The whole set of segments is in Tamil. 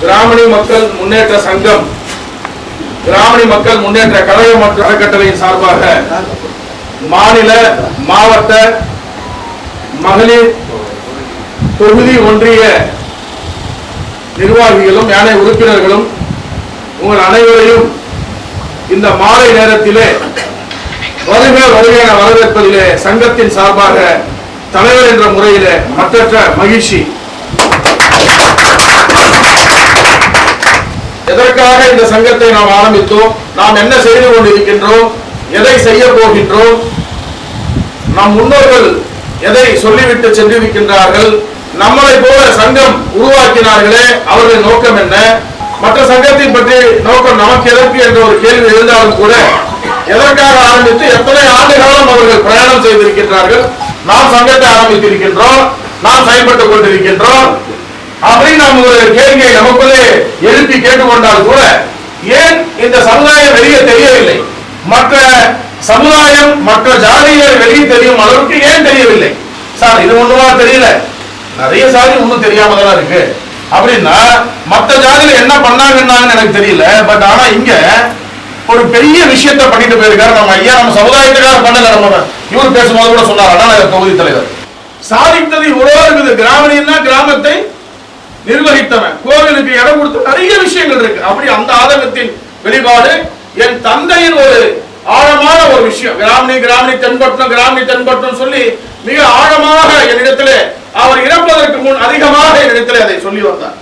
கிராமணி மக்கள் முன்னேற்ற சங்கம் கிராமணி மக்கள் முன்னேற்ற கழக மற்றும் அறக்கட்டளையின் சார்பாக மாநில மாவட்ட மகளிர் தொகுதி ஒன்றிய நிர்வாகிகளும் யானை உறுப்பினர்களும் உங்கள் அனைவரையும் இந்த மாலை நேரத்திலே வருக வருகையான வரவேற்பதிலே சங்கத்தின் சார்பாக தலைவர் என்ற முறையிலே மற்ற மகிழ்ச்சி. எதற்காக இந்த சங்கத்தை நாம் ஆரம்பித்தோம்? நாம் என்ன செய்து கொண்டிருக்கின்றோம்? எதை செய்ய போகின்றோம்? நம் முன்னோர்கள் எதை சொல்லிவிட்டு சென்றிருக்கின்றார்கள்? நம்மளை போல சங்கம் உருவாக்கினார்களே அவர்களின் நோக்கம் என்ன? மற்ற சங்கத்தை பற்றி நோக்கம் நமக்கு எதற்கு என்ற ஒரு கேள்வி எழுந்தாலும் கூட எதற்காக ஆரம்பித்து எத்தனை ஆண்டு காலம் அவர்கள் பிரயாணம் செய்திருக்கின்றார்கள்? நாம் சங்கத்தை ஆரம்பித்திருக்கின்றோம் நாம் செயல்பட்டுக் கொண்டிருக்கின்றோம் அப்படின்னு நாம் ஒரு கேள்வியை நமக்குள்ளே எழுப்பி கேட்டுக்கொண்டால் கூட ஏன் இந்த சமுதாயம் வெளியே தெரியவில்லை? மற்ற சமுதாயம் மற்ற ஜாதியர் வெளியே தெரியும் அளவுக்கு ஏன் தெரியவில்லை? சார் இது ஒண்ணுமா தெரியல. நிறைய சாதி ஒண்ணும் தெரியாம தானே இருக்கு. அப்படின்னா மற்ற ஜாதியில என்ன பண்ணாங்கன்னாங்கன்னு எனக்கு தெரியல. பட் ஆனா இங்க ஒரு பெரிய விஷயத்தை பண்ணிட்டு போயிருக்காரு நம்ம ஐயா. நம்ம சமுதாயத்துக்காக பண்ணல நம்ம. இவர் பேசும்போது கூட சொன்னார் தொகுதி தலைவர். சாதித்தது இவ்வளோ இருக்குது கிராமணியன்னா கிராமத்தை நிர்வகித்தவன். கோவிலுக்கு இடம் கொடுத்து நிறைய விஷயங்கள் இருக்கு. அப்படி அந்த ஆதங்கத்தின் வெளிப்பாடு என் தந்தையின் ஒரு ஆழமான ஒரு விஷயம். கிராமணி கிராமணி தென்பட்டணும் கிராமணி தென்பட்டணும் சொல்லி மிக ஆழமாக என்னிடத்துல அவர் இறப்பதற்கு முன் அதிகமாக என்னிடத்துல அதை சொல்லி வந்தார்.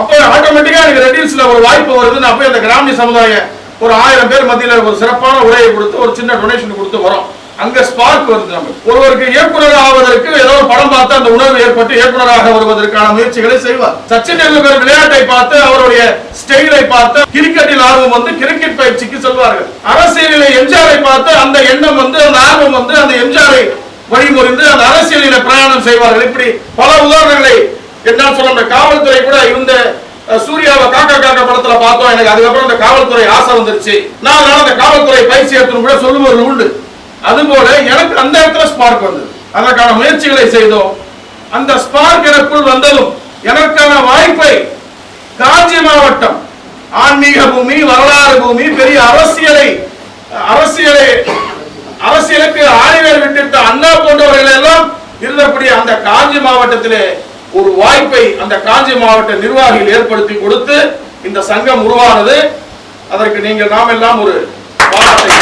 அப்போ ஆட்டோமேட்டிக்கா எனக்கு ரெடியூஸ்ல ஒரு வாய்ப்பு வருதுன்னு அப்போ அந்த கிராமணி சமுதாயம் ஒரு ஆயிரம் பேர் மத்தியில் ஒரு சிறப்பான உரையை கொடுத்து ஒரு சின்ன டொனேஷன் கொடுத்து வரோம். அங்க ஸ்பார்க் வருது நமக்கு ஒருவருக்கு இயக்குனர் ஆவதற்கு ஏதோ ஒரு படம் பார்த்து அந்த உணர்வு ஏற்பட்டு இயக்குனராக வருவதற்கான முயற்சிகளை செய்வார். சச்சின் டெண்டுல்கர் விளையாட்டை பார்த்து அவருடைய ஸ்டைலை பார்த்து கிரிக்கெட்டில் ஆர்வம் வந்து கிரிக்கெட் பயிற்சிக்கு செல்வார்கள். அரசியலில் எம்ஜிஆரை பார்த்து அந்த எண்ணம் வந்து அந்த ஆர்வம் வந்து அந்த எம்ஜிஆரை வழிமுறிந்து அந்த அரசியலில பிரயாணம் செய்வார்கள். இப்படி பல உதாரணங்களை என்னால் சொல்ல காவல்துறை கூட இந்த சூர்யாவை காக்கா காக்கா படத்துல பார்த்தோம். எனக்கு அதுக்கப்புறம் அந்த காவல்துறை ஆசை வந்துருச்சு. நான் அந்த காவல்துறை பயிற்சி எடுத்து கூட சொல்லுவது உண்டு. அதுபோல எனக்கு அந்த இடத்துல ஸ்பார்க் வந்தது. அதற்கான முயற்சிகளை செய்தோம். அந்த ஸ்பார்க் எனக்குள் வந்ததும் எனக்கான வாய்ப்பை காஞ்சி மாவட்டம் ஆன்மீக பூமி வரலாறு பூமி பெரிய அரசியலை அரசியலை அரசியலுக்கு ஆணிவேர் விட்டிருந்த அண்ணா போன்றவர்கள் எல்லாம் இருந்தபடி அந்த காஞ்சி மாவட்டத்திலே ஒரு வாய்ப்பை அந்த காஞ்சி மாவட்ட நிர்வாகிகள் ஏற்படுத்தி கொடுத்து இந்த சங்கம் உருவானது. அதற்கு நீங்கள் நாம் எல்லாம் ஒரு பாராட்டை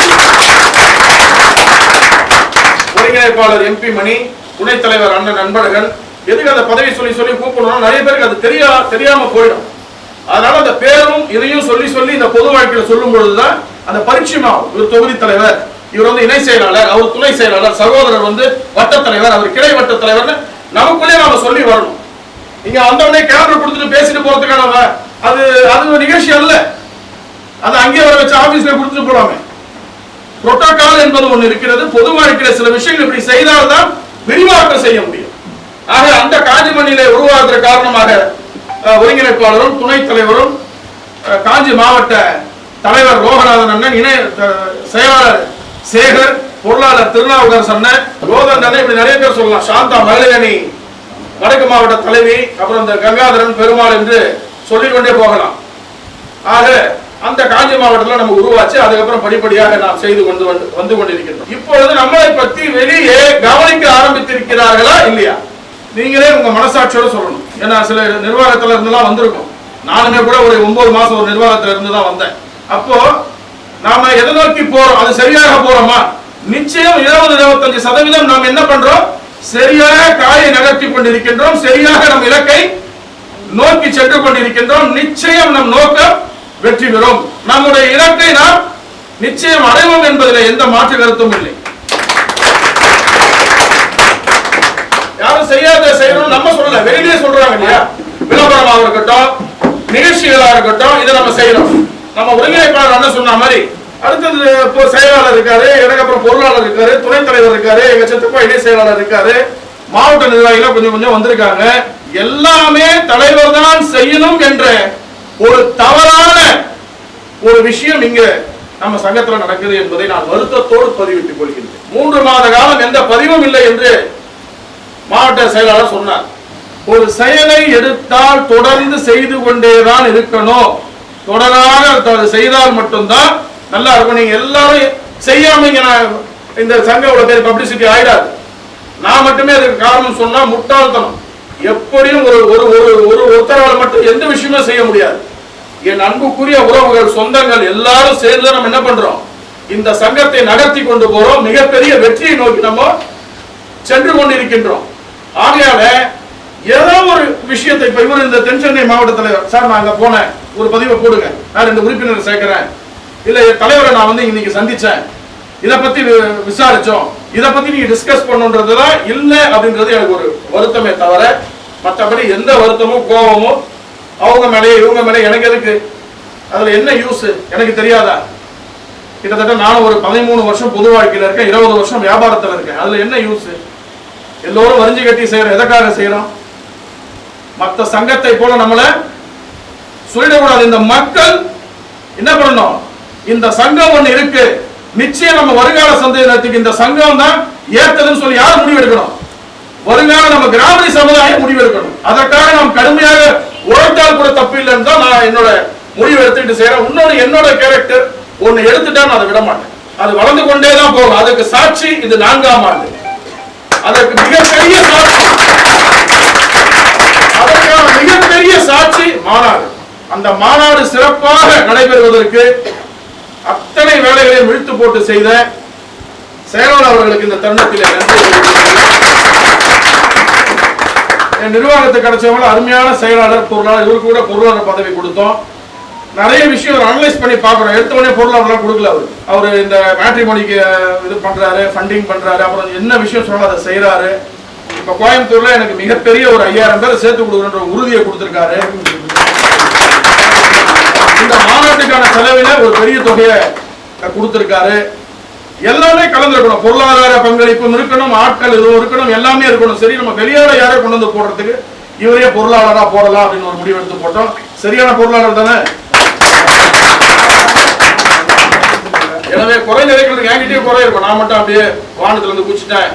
ஒருங்கிணைப்பாளர் எம்பி மணி துணைத் தலைவர் அண்ணன் நண்பர்கள் எதுக்கு அந்த பதவி சொல்லி சொல்லி கூப்பிடணும் நிறைய பேருக்கு அது தெரியா தெரியாம போயிடும். அதனால அந்த பேரும் இதையும் சொல்லி சொல்லி இந்த பொது வாழ்க்கையில சொல்லும் பொழுதுதான் அந்த பரிச்சயமாகும் இவர் தொகுதி தலைவர் இவர் வந்து இணை செயலாளர் அவர் துணை செயலாளர் சகோதரர் வந்து வட்ட தலைவர் அவர் கிளை வட்ட தலைவர்னு நமக்குள்ளே நாம சொல்லி வரணும். நீங்க வந்தவொடனே கேமரா கொடுத்துட்டு பேசிட்டு போறதுக்கான அது அது ஒரு நிகழ்ச்சி அல்ல. அது அங்கேயே வர வச்சு ஆபீஸ்ல கொடுத்துட்டு போறாங்க புரோட்டோகால் என்பது ஒன்று இருக்கிறது. பொதுவாக இருக்கிற சில விஷயங்கள் இப்படி செய்தால்தான் விரிவாக்கம் செய்ய முடியும். ஆக அந்த காஞ்சி காஞ்சிமண்ணிலே உருவாகிற காரணமாக ஒருங்கிணைப்பாளரும் துணைத் தலைவரும் காஞ்சி மாவட்ட தலைவர் லோகநாதன் அண்ணன் இணை செயலாளர் சேகர் பொருளாளர் திருநாவுக்கரசு அண்ணன் ரோதன் அண்ணன் இப்படி நிறைய பேர் சொல்லலாம். சாந்தா மகளிரணி வடக்கு மாவட்ட தலைவி அப்புறம் இந்த கங்காதரன் பெருமாள் என்று சொல்லிக்கொண்டே போகலாம். ஆக அந்த காஞ்சி மாவட்டத்தில் நம்ம உருவாச்சு. அதுக்கப்புறம் படிப்படியாக நாம் செய்து கொண்டு வந்து வந்து கொண்டிருக்கின்றோம். இப்பொழுது நம்மளை பற்றி வெளியே கவனிக்க ஆரம்பித்திருக்கிறார்களா இல்லையா? நீங்களே உங்க மனசாட்சியோட சொல்லணும். ஏன்னா சில நிர்வாகத்துல இருந்துலாம் வந்திருக்கும். நானுமே கூட ஒரு ஒன்பது மாசம் ஒரு நிர்வாகத்துல இருந்து தான் வந்தேன். அப்போ நாம எதை நோக்கி போறோம்? அது சரியாக போறோமா? நிச்சயம் இருபது இருபத்தஞ்சு சதவீதம் நாம் என்ன பண்றோம்? சரியாக காயை நகர்த்தி கொண்டிருக்கின்றோம். சரியாக நம் இலக்கை நோக்கி சென்று கொண்டிருக்கின்றோம். நிச்சயம் நம் நோக்கம் வெற்றி பெறும். நம்முடைய இலக்கை நாம் நிச்சயம் அடைவோம் என்பதில் எந்த மாற்று கருத்தும் இல்லை. யாரும் செய்யாத செய்யணும் நம்ம சொல்லல வெளியிலே சொல்றாங்க இல்லையா? விளம்பரமாக இருக்கட்டும் நிகழ்ச்சிகளா இருக்கட்டும் இதை நம்ம செய்யணும். நம்ம ஒருங்கிணைப்பாளர் என்ன சொன்ன மாதிரி அடுத்தது இப்போ செயலாளர் இருக்காரு எனக்கு அப்புறம் பொருளாளர் இருக்காரு துணைத் தலைவர் இருக்காரு எங்க சித்தப்பா இணை செயலாளர் இருக்காரு மாவட்ட நிர்வாகிகள் கொஞ்சம் கொஞ்சம் வந்திருக்காங்க. எல்லாமே தலைவர் தான் செய்யணும் என்ற ஒரு தவறான ஒரு விஷயம் இங்க நம்ம சங்கத்துல நடக்குது என்பதை நான் வருத்தத்தோடு பதிவிட்டுக் கொள்கின்றேன். மூன்று மாத காலம் எந்த பதிவும் இல்லை என்று மாவட்ட செயலாளர் சொன்னார். ஒரு செயலை எடுத்தால் தொடர்ந்து செய்து கொண்டேதான் இருக்கணும். தொடராக செய்தால் மட்டும்தான் நல்லா இருக்கும். நீங்க எல்லாரும் செய்யாம இங்க இந்த சங்க பேர் பப்ளிசிட்டி ஆயிடாது. நான் மட்டுமே அதுக்கு காரணம் சொன்னா முட்டாள்தனம். எப்படியும் ஒரு ஒரு ஒரு ஒரு ஒருத்தரால் மட்டும் எந்த விஷயமும் செய்ய முடியாது. என் அன்புக்குரிய உறவுகள் சொந்தங்கள் எல்லாரும் சேர்ந்து நம்ம என்ன பண்றோம்? இந்த சங்கத்தை நகர்த்தி கொண்டு போறோம். மிகப்பெரிய வெற்றியை நோக்கி நம்ம சென்று கொண்டிருக்கின்றோம். ஆகையால ஏதோ ஒரு விஷயத்தை இப்ப இவர் இந்த தென்சென்னை சென்னை மாவட்டத்தில் சார் நான் அங்க போனேன். ஒரு பதிவை போடுங்க. நான் ரெண்டு உறுப்பினர் சேர்க்கிறேன். இல்ல என் தலைவரை நான் வந்து இன்னைக்கு சந்திச்சேன். இதை பத்தி வி- விசாரிச்சோம். இதை பத்தி நீங்க டிஸ்கஸ் பண்ணுன்றதுதான் இல்ல அப்படின்றது எனக்கு ஒரு வருத்தமே தவிர மற்றபடி எந்த வருத்தமும் கோபமும் அவங்க மேலே இவங்க மேலே எனக்கு எதுக்கு? அதுல என்ன யூஸ் எனக்கு தெரியாதா? கிட்டத்தட்ட நானும் ஒரு பதிமூணு வருஷம் பொது வாழ்க்கையில இருக்கேன் இருபது வருஷம் வியாபாரத்துல இருக்கேன். அதுல என்ன யூஸ் எல்லோரும் வரிஞ்சு கட்டி செய்யறோம் எதற்காக செய்யறோம்? மத்த சங்கத்தை போல நம்மள சொல்லிடக்கூடாது. இந்த மக்கள் என்ன பண்ணணும்? இந்த சங்கம் ஒண்ணு இருக்கு. நிச்சயம் நம்ம வருங்கால சந்ததியினத்துக்கு இந்த சங்கம் தான் ஏத்ததுன்னு சொல்லி யார் முடிவெடுக்கணும். வருங்கால நம்ம கிராமீண சமுதாயம் முடிவெடுக்கணும். அதற்காக நாம் கடுமையாக உழைத்தால் கூட தப்பு இல்லைன்னு தான் நான் என்னோட முடிவு எடுத்துக்கிட்டு செய்யறேன் இன்னொன்னு என்னோட கேரக்டர் ஒன்னு எடுத்துட்டா நான் அதை விட மாட்டேன் அது வளர்ந்து கொண்டே தான் போகும். அதுக்கு சாட்சி இது நான்காம் ஆண்டு. அதற்கு மிகப்பெரிய சாட்சி. அதற்கான மிகப்பெரிய சாட்சி மாநாடு. அந்த மாநாடு சிறப்பாக நடைபெறுவதற்கு அத்தனை வேலைகளையும் இழுத்து போட்டு செய்த செயலாளர் அவர்களுக்கு இந்த தருணத்தில் நன்றி என் நிர்வாகத்துக்கு கிடைச்சவங்களும் அருமையான செயலாளர் பொருளாளர் இவருக்கு கூட பொருளாளர் பதவி கொடுத்தோம். நிறைய விஷயம் அனலைஸ் பண்ணி பார்க்குறோம் எடுத்தவொடனே பொருளாதாரம் கொடுக்கல அவர். அவர் இந்த மேட்ரிமோனிக்கு இது பண்ணுறாரு ஃபண்டிங் பண்ணுறாரு அப்புறம் என்ன விஷயம் சொன்னாலும் அதை செய்கிறாரு இப்போ கோயம்புத்தூரில் எனக்கு மிகப்பெரிய ஒரு ஐயாயிரம் பேரை சேர்த்து கொடுக்குறன்ற உறுதியை கொடுத்துருக்காரு. இந்த மாநாட்டுக்கான செலவில் ஒரு பெரிய தொகையை கொடுத்துருக்காரு. எல்லாமே கலந்துருக்கணும். பொருளாதார பங்களிப்பும் இருக்கணும் ஆட்கள் இதுவும் இருக்கணும் எல்லாமே இருக்கணும். சரி நம்ம வெளியால யாரையும் கொண்டு வந்து போடுறதுக்கு இவரே பொருளாளராக போடலாம் அப்படின்னு ஒரு முடிவு எடுத்து போட்டோம். சரியான பொருளாளர் தானே? எனவே குறை நிறைகள் என்கிட்டயே குறை இருக்கும். நான் மட்டும் அப்படியே வானத்துல இருந்து குச்சிட்டேன்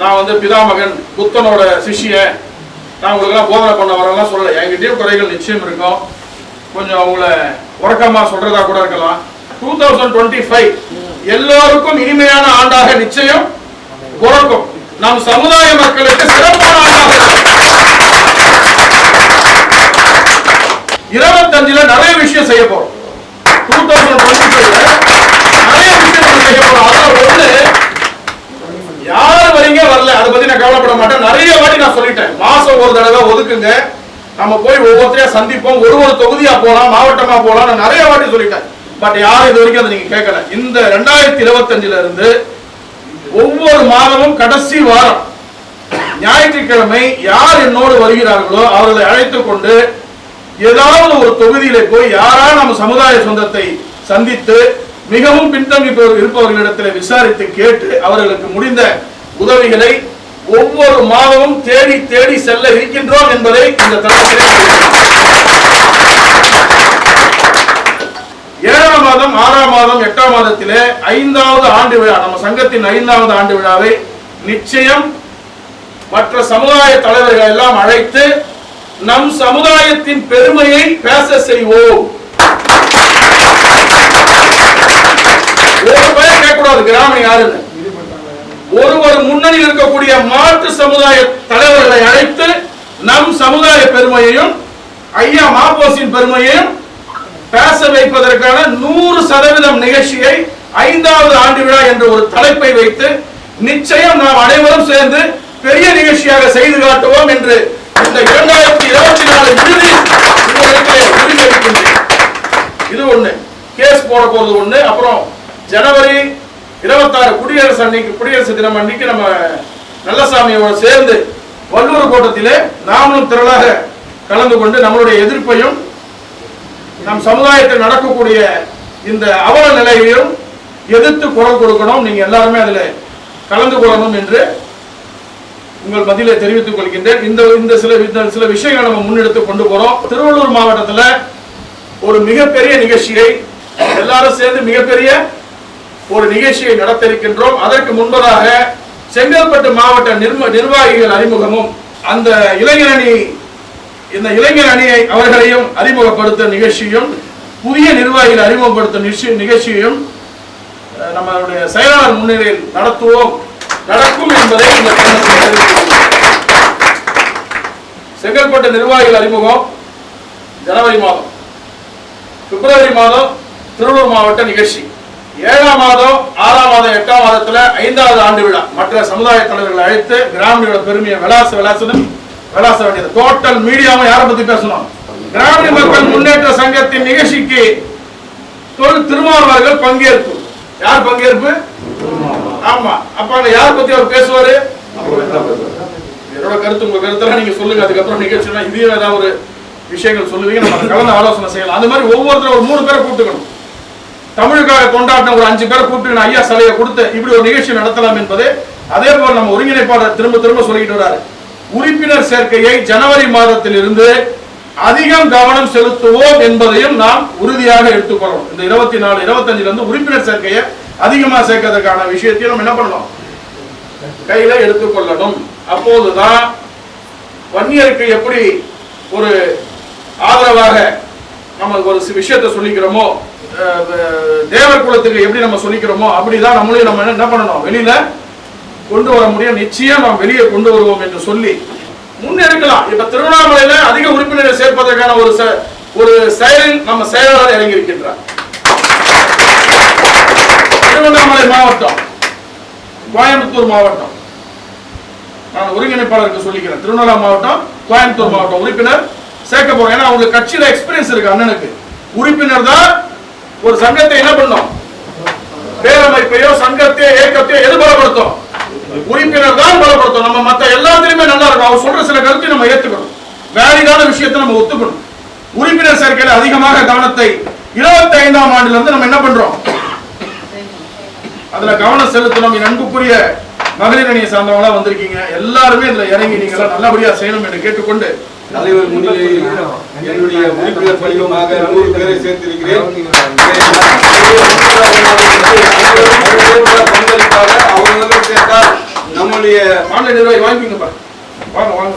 நான் வந்து பிதாமகன் புத்தனோட சிஷியன் நான் உங்களுக்கெல்லாம் போதனை பண்ண வரலாம் சொல்லலை. என்கிட்டயும் குறைகள் நிச்சயம் இருக்கும். கொஞ்சம் அவங்கள உறக்கமா சொல்றதா கூட இருக்கலாம். டூ தௌசண்ட் டுவெண்ட்டி ஃபைவ் எல்லோருக்கும் இனிமையான ஆண்டாக நிச்சயம் பிறக்கும். நம் சமுதாய மக்களுக்கு சிறப்பான ஆண்டாக இருபத்தஞ்சுல நிறைய விஷயம் செய்ய போறோம். டூ தௌசண்ட் டுவெண்ட்டி நிறைய விஷயம் செய்ய போறோம். அதான் ஒண்ணு யார் வரீங்க வரல அதை பத்தி நான் கவலைப்பட மாட்டேன். நிறைய வாட்டி நான் சொல்லிட்டேன். மாசம் ஒரு தடவை ஒதுக்குங்க. நம்ம போய் ஒவ்வொருத்தரையா சந்திப்போம். ஒரு ஒரு தொகுதியா போலாம் மாவட்டமா போலாம் நான் நிறைய வாட்டி சொல்லிட்டேன். பட் யாரும் இது வரைக்கும் அதை நீங்க கேட்கல. இந்த ரெண்டாயிரத்தி இருபத்தஞ்சுல இருந்து ஒவ்வொரு மாதமும் கடைசி வாரம் ஞாயிற்றுக்கிழமை யார் என்னோடு வருகிறார்களோ அவர்களை அழைத்து கொண்டு ஏதாவது ஒரு தொகுதியில போய் யாரா நம்ம சமுதாய சொந்தத்தை சந்தித்து மிகவும் பின்தங்கி இருப்பவர்களிடத்தில் விசாரித்து கேட்டு அவர்களுக்கு முடிந்த உதவிகளை ஒவ்வொரு மாதமும் தேடி தேடி செல்ல இருக்கின்றோம் என்பதை இந்த தளத்திலே ஏழாம் மாதம் ஆறாம் மாதம் எட்டாம் மாதத்திலே ஐந்தாவது ஆண்டு விழா நம்ம சங்கத்தின் ஐந்தாவது ஆண்டு விழாவை நிச்சயம் மற்ற சமுதாய தலைவர்கள் எல்லாம் அழைத்து நம் சமுதாயத்தின் பெருமையை பேச செய்வோம். ஒரு பெயர் கேட்கக்கூடாது கிராமம் யாருன்னு. ஒருவர் முன்னணியில் இருக்கக்கூடிய மாற்று சமுதாய தலைவர்களை அழைத்து நம் சமுதாய பெருமையையும் ஐயா மாப்போசின் பெருமையையும் பேச வைப்பதற்கான நூறு சதவீதம் நிகழ்ச்சியை ஐந்தாவது ஆண்டு விழா என்ற ஒரு தலைப்பை வைத்து நிச்சயம் நாம் அனைவரும் சேர்ந்து பெரிய நிகழ்ச்சியாக செய்து காட்டுவோம் என்று இந்த இரண்டாயிரத்தி இருபத்தி நாலு இறுதி உங்களுக்கு இது ஒண்ணு. கேஸ் போட போறது ஒண்ணு. அப்புறம் ஜனவரி இருபத்தாறு குடியரசு அன்னைக்கு குடியரசு தினம் அன்னைக்கு நம்ம நல்லசாமியோட சேர்ந்து வல்லூர் கூட்டத்திலே நாமளும் திரளாக கலந்து கொண்டு நம்மளுடைய எதிர்ப்பையும் நம் சமுதாயத்தில் நடக்கக்கூடிய இந்த அவல நிலையையும் எதிர்த்து குரல் கொடுக்கணும். நீங்க எல்லாருமே அதுல கலந்து கொள்ளணும் என்று உங்கள் பதிலை தெரிவித்துக் கொள்கின்றேன். இந்த இந்த சில இந்த சில விஷயங்களை நம்ம முன்னெடுத்து கொண்டு போறோம். திருவள்ளூர் மாவட்டத்தில் ஒரு மிகப்பெரிய நிகழ்ச்சியை எல்லாரும் சேர்ந்து மிகப்பெரிய ஒரு நிகழ்ச்சியை நடத்த இருக்கின்றோம் அதற்கு முன்பதாக செங்கல்பட்டு மாவட்ட நிர்ம நிர்வாகிகள் அறிமுகமும் அந்த இளைஞரணி இந்த இளைஞர் அணியை அவர்களையும் அறிமுகப்படுத்த நிகழ்ச்சியும் புதிய நிர்வாகிகள் அறிமுகப்படுத்த நிகழ்ச்சி- நிகழ்ச்சியையும் நம்மளுடைய செயலாளர் முன்னிலையில் நடத்துவோம் நடக்கும் என்பதை இந்த தருணத்தில் செங்கல்பட்டு நிர்வாகிகள் அறிமுகம் ஜனவரி மாதம். பிப்ரவரி மாதம் திருவள்ளூர் மாவட்ட நிகழ்ச்சி. ஏழாம் மாதம் ஆறாம் மாதம் எட்டாம் மாதத்துல ஐந்தாவது ஆண்டு விழா. மற்ற சமுதாய தலைவர்களை அழைத்து கிராமியோட பெருமையை விளாச விளாசணும் விளாச வேண்டியது டோட்டல் மீடியாவும் யாரை பத்தி பேசணும்? கிராமிய மக்கள் முன்னேற்ற சங்கத்தின் நிகழ்ச்சிக்கு தொல் திருமாவளவர்கள் பங்கேற்பு. யார் பங்கேற்பு? ஆமா. அப்ப அங்க யார் பத்தி அவர் பேசுவாரு? என்னோட கருத்து உங்க கருத்தெல்லாம் நீங்க சொல்லுங்க. அதுக்கப்புறம் நிகழ்ச்சினா இதையும் ஏதாவது ஒரு விஷயங்கள் சொல்லுவீங்க. நம்ம கலந்து ஆலோசனை செய்யலாம். அந்த மாதிரி ஒவ்வொருத்தரும் ஒரு மூணு பேரை கூப்பிட்டுக்கணும். தமிழுக்காக கொண்டாடின ஒரு அஞ்சு பேரை கூப்பிட்டு ஐயா சலையை கொடுத்து இப்படி ஒரு நிகழ்ச்சி நடத்தலாம் என்பது அதே போல் நம்ம ஒருங்கிணைப்பாளர் திரும்ப திரும்ப சொல்லிட்டு வராரு உறுப்பினர் சேர்க்கையை ஜனவரி மாதத்தில் இருந்து அதிகம் கவனம் செலுத்துவோம் என்பதையும் நாம் உறுதியாக எடுத்துக்கொள்ளணும் இந்த இருபத்தி நாலு இருபத்தஞ்சுல இருந்து உறுப்பினர் சேர்க்கையை அதிகமா சேர்க்கறதுக்கான விஷயத்தையும் நம்ம என்ன பண்ணணும்? கையில எடுத்துக்கொள்ளணும். அப்போதுதான் வன்னியருக்கு எப்படி ஒரு ஆதரவாக நம்ம ஒரு விஷயத்தை சொல்லிக்கிறோமோ தேவர் குலத்துக்கு எப்படி நம்ம சொல்லிக்கிறோமோ அப்படிதான் நம்மளையும் நம்ம என்ன பண்ணணும்? வெளியில கொண்டு வர முடியும். நிச்சயம் நாம் வெளியே கொண்டு வருவோம் என்று சொல்லி முன்னெடுக்கலாம். இப்ப திருவண்ணாமலையில அதிக உறுப்பினரை சேர்ப்பதற்கான ஒரு செ- ஒரு செயலில் நம்ம செயலாளர் இறங்கி இருக்கின்றார் திருவண்ணாமலை மாவட்டம் கோயம்புத்தூர் மாவட்டம். நான் ஒருங்கிணைப்பாளருக்கு சொல்லிக்கிறேன். திருவண்ணாமலை மாவட்டம் கோயம்புத்தூர் மாவட்டம் உறுப்பினர் சேர்க்க போறோம். ஏன்னா அவங்க கட்சியில எக்ஸ்பீரியன்ஸ் இருக்கு அண்ணனுக்கு. உறுப்பினர் தான் ஒரு சங்கத்தை என்ன பண்ணும்? பேரமைப்பையோ சங்கத்தையோ ஏக்கத்தையோ எது பலப்படுத்தும் உறுப்பினர் தான் பலப்படுத்தும் நம்ம மத்த எல்லாத்துலயுமே நல்லா இருக்கும் அவர் சொல்ற சில கருத்தை நம்ம ஏத்துக்கணும் வேலிடான விஷயத்தை நம்ம ஒத்துக்கணும் உறுப்பினர் சேர்க்கையில அதிகமாக கவனத்தை இருபத்தி ஐந்தாம் ஆண்டுல இருந்து நம்ம என்ன பண்றோம் அதுல கவனம் செலுத்தணும் என் அன்புக்குரிய மகளிர் அணியை சார்ந்தவங்களா வந்திருக்கீங்க எல்லாருமே இதுல இறங்கி நீங்க எல்லாம் நல்லபடியா செய்யணும் என்று கேட்டுக்கொண்டு தலைவர் முன்னிலையில் என்னுடைய உறுப்பினர் படிவமாக நூறு பேரை சேர்த்திருக்கிறேன் பங்களிப்பாக அவர்களும் சேர்த்தால் நம்மளுடைய மாநில நிர்வாகி வாங்கிக்கோங்கப்பா. வாங்க வாங்க.